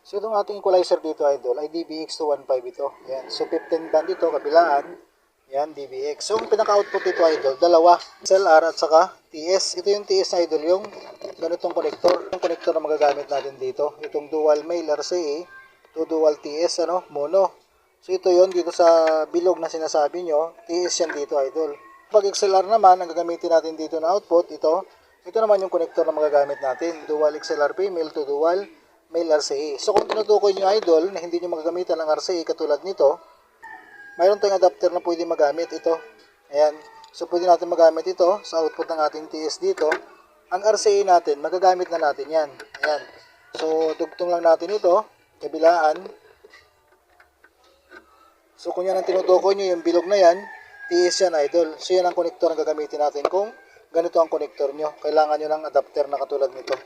So itong ating equalizer dito idol ay DBX215 ito. Yan. So 15 band ito, kabilaan. Yan, DBX. So ang pinaka-output dito idol, dalawa. XLR at saka TS. Ito yung TS idol, yung ganitong connector. Yung connector na magagamit natin dito. Itong dual male RCA to dual TS, ano, mono. So ito yon dito sa bilog na sinasabi nyo, TS yan dito idol. Pag XLR naman, ang gagamitin natin dito na output, ito, ito naman yung connector na magagamit natin. Dual XLR female to dual male RCA. So kung tinutukoy nyo idol na hindi nyo magagamitan ng RCA katulad nito, mayroon tayong adapter na pwede magamit ito. Ayan. So pwede natin magamit ito sa output ng ating TS dito. Ang RCA natin, magagamit na natin yan. Ayan. So dugtong lang natin ito, kabilaan. So kung yan ang tinutukoy nyo, yung bilog na yan, TS yan idol. So yan ang connector na gagamitin natin kung ganito ang connector nyo. Kailangan nyo ng adapter na katulad nito.